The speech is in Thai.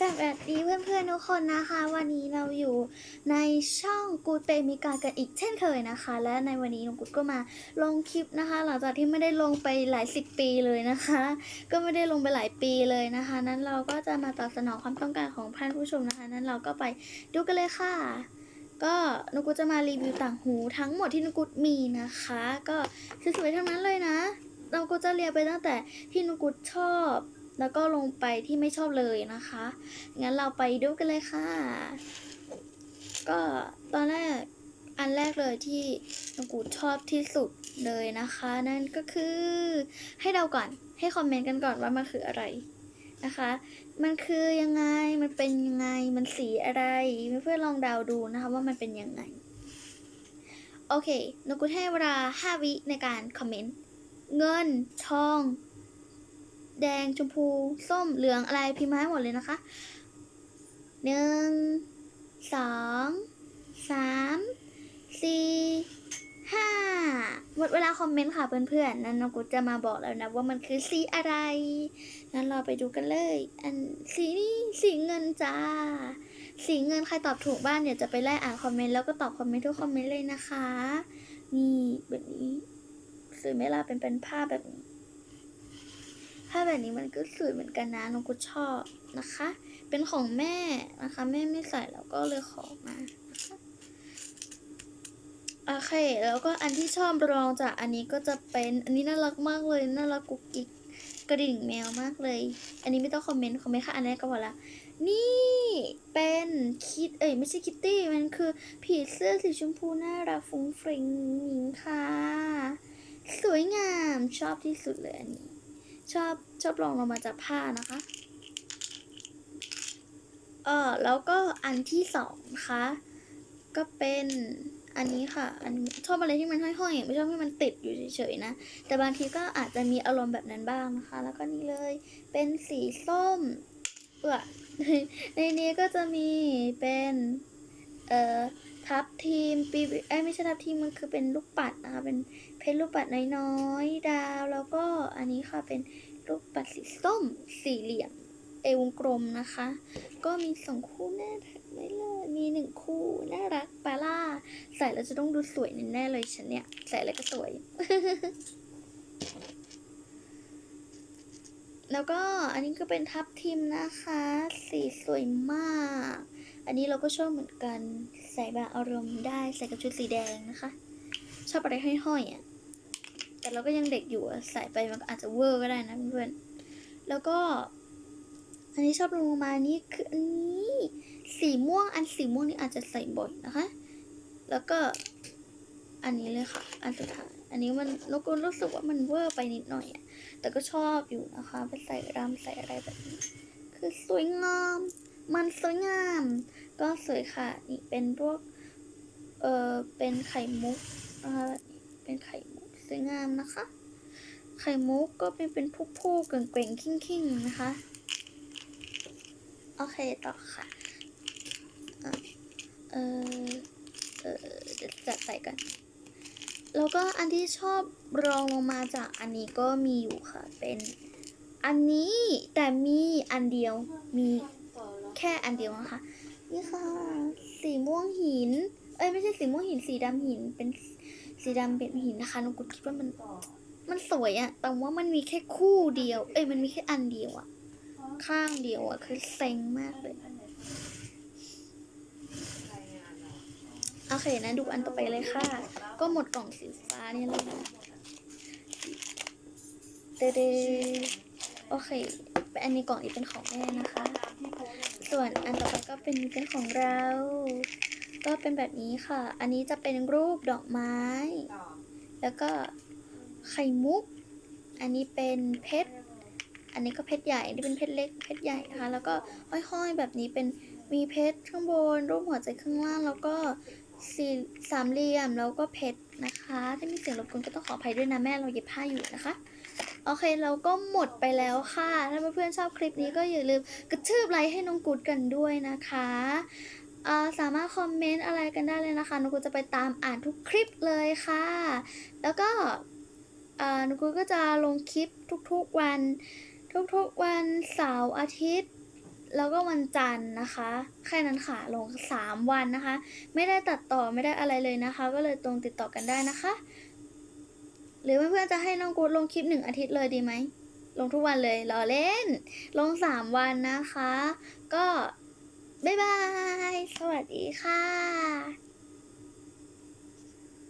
สวัสดีเพื่อนๆทุกคนนะคะ วันนี้เราอยู่ในช่องกูดเปมิกากันอีกเช่นเคยนะคะ และในวันนี้น้องกูดก็มาลงคลิปนะคะ หลังจากที่ไม่ได้ลงไปหลายสิบปีเลยนะคะ ก็ไม่ได้ลงไปหลายปีเลยนะคะ นั้นเราก็จะมาตอบสนองความต้องการของท่านผู้ชมนะคะ นั้นเราก็ไปดูกันเลยค่ะ ก็นุกุดจะมารีวิวต่างหูทั้งหมดที่นุกุดมีนะคะ ก็สวยๆทั้งนั้นเลยนะเราก็จะเรียงไปตั้งแต่ที่นุกุดชอบ แล้วก็ลงไปที่ไม่ชอบเลยนะคะ งั้นเราไปดูกันเลยค่ะ ก็ตอนแรกอันแรกเลยที่นุกูชอบที่สุดเลยนะคะ นั่นก็คือให้เดาก่อนให้คอมเมนต์กันก่อนว่ามันคืออะไรนะคะ มันคือยังไงมันเป็นยังไงมันสีอะไรเพื่อนลองเดาดูนะคะว่ามันเป็นยังไง โอเค นกูให้เวลา 5 วิในการคอมเมนต์ เงิน ทอง แดงชมพู ส้มเหลืองอะไรพิมพ์มาให้หมดเลยนะคะหนึ่งสองสามสี่ห้าหมดเวลาคอมเมนต์ค่ะเพื่อนๆ นั้นน้องกุ๊ดจะมาบอกแล้วนะว่ามันคือสีอะไรงั้นเราไปดูกันเลย อันสีนี้สีเงินจ้า สีเงินใครตอบถูกบ้างเดี๋ยวจะไปไล่อ่านคอมเมนต์แล้วก็ตอบคอมเมนต์ทุกคอมเมนต์เลยนะคะ นี่แบบนี้สวยไหมล่ะเป็นเป็นภาพแบบนี้ ผ้าแบบนี้มันก็สวยเหมือนกันนะน้องกุชอบนะคะ เป็นของแม่นะคะ แม่ไม่ใส่แล้วก็เลยขอมานะคะโอเค แล้วก็อันที่ชอบรองจากอันนี้ก็จะเป็นอันนี้น่ารักมากเลยน่ารักกุ๊กกิ๊กกระดิ่งแมวมากเลย อันนี้ไม่ต้องคอมเมนต์คอมเมนต์ค่ะอันแรกก็พอละนี่เป็นคิดเอ้ยไม่ใช่คิตตี้มันคือผีเสื้อสีชมพูน่ารักฟุ้งฟริ้งหมิงค่ะ สวยงามชอบที่สุดเลยอันนี้ ชอบชอบลองลงมาจากผ้านะคะเออแล้วก็อันที่สองนะคะ ก็เป็นอันนี้ค่ะ อันชอบอะไรที่มันห้อยๆไม่ชอบให้มันติดอยู่เฉยๆนะ แต่บางทีก็อาจจะมีอารมณ์แบบนั้นบ้างนะคะ แล้วก็นี่เลย เป็นสีส้ม เออในนี้ก็จะมีเป็น เอ่อ ทับทีมปีเอ้ไม่ใช่ทับทีมมันคือเป็นลูกปัดนะคะเป็นเพชรลูกปัดน้อยๆดาว แล้วก็อันนี้ค่ะเป็นลูกปัดสีส้มสี่เหลี่ยมเอวงกลมนะคะ ก็มีสองคู่แน่ไว้เลยมีหนึ่งคู่น่ารักปาล่าใส่แล้วจะต้องดูสวยแน่ๆเลยฉันเนี่ยใส่แล้วก็สวย แล้วก็อันนี้ก็เป็นทับทิมนะคะ สีสวยมาก อันนี้เราก็ชอบเหมือนกัน ใส่แบบอารมณ์ได้ใส่กับชุดสีแดงนะคะ ชอบอะไรห้อยๆอะแต่เราก็ยังเด็กอยู่ใส่ไปมันอาจจะเวอร์ก็ได้นะเพื่อนแล้วก็ อันนี้ชอบลงมานี่คืออันนี้สีม่วงอันสีม่วงนี่อาจจะใส่บ่อยนะคะ แล้วก็อันนี้เลยค่ะ อันสุดท้ายอันนี้มันนกรู้สึกว่ามันเวอร์ไปนิดหน่อยอะแต่ก็ชอบอยู่นะคะไปใส่รำใส่อะไรแบบนี้ คือสวยงาม มันสวยงาม ก็สวยค่ะ นี่เป็นพวก เออเป็นไข่มุกนะคะแบบนี้เป็นไข่มุกสวยงามนะคะ ไข่มุกก็เป็นเป็นผู้ๆเก่งเก่งๆคิ้งๆนะคะ โอเคต่อค่ะเออเออเออเดี๋ยวจัดใส่กัน แล้วก็อันที่ชอบรองลงมาจากอันนี้ก็มีอยู่ค่ะ เป็นอันนี้แต่มีอันเดียวมีแค่อันเดียวนะคะ นี่ค่ะ สีม่วงหิน เอ้ยไม่ใช่สีม่วงหิน สีดำหิน เป็นสีดำเป็นหินนะคะนกุดคิดว่ามัน มันสวยอะแต่ว่ามันมีแค่คู่เดียว เอ้ยมันมีแค่อันเดียวอะข้างเดียวอะคือเซ็งมากเลย โอเคนะดูอันต่อไปเลยค่ะ ก็หมดกล่องสีฟ้าเนี่ยแล้วนะเดเดโอเค อันนี้กล่องนี้เป็นของแม่นะคะ ส่วนอันต่อไปก็เป็นเป็นของเรา ก็เป็นแบบนี้ค่ะ อันนี้จะเป็นรูปดอกไม้ แล้วก็ไข่มุก อันนี้เป็นเพชร อันนี้ก็เพชรใหญ่ อันนี้เป็นเพชรเล็ก เพชรใหญ่นะคะ แล้วก็ห้อยๆแบบนี้เป็นมีเพชรข้างบน รูปหัวใจข้างล่าง แล้วก็สี่สามเหลี่ยม แล้วก็เพชรนะคะ ถ้ามีเสียงรบกวนก็ต้องขออภัยด้วยนะแม่เราเย็บผ้าอยู่นะคะ โอเคเราก็หมดไปแล้วค่ะ ถ้าเพื่อนๆชอบคลิปนี้ก็อย่าลืมกระทืบไลค์ให้น้องกูดกันด้วยนะคะสามารถคอมเมนต์อะไรกันได้เลยนะคะน้องกูดจะไปตามอ่านทุกคลิปเลยค่ะ แล้วก็น้องกูดก็จะลงคลิปทุกๆวัน ทุกๆวันเสาร์อาทิตย์ แล้วก็วันจันทร์นะคะ แค่นั้นค่ะ ลงสามวันนะคะ ไม่ได้ตัดต่อไม่ได้อะไรเลยนะคะ ก็เลยตรงติดต่อกันได้นะคะ หรือเพื่อนๆจะให้น้องกูดลงคลิปหนึ่งอาทิตย์เลยดีไหม ลงทุกวันเลยรอเล่น ลงสามวันนะคะ ก็ บ๊ายบาย สวัสดีค่ะ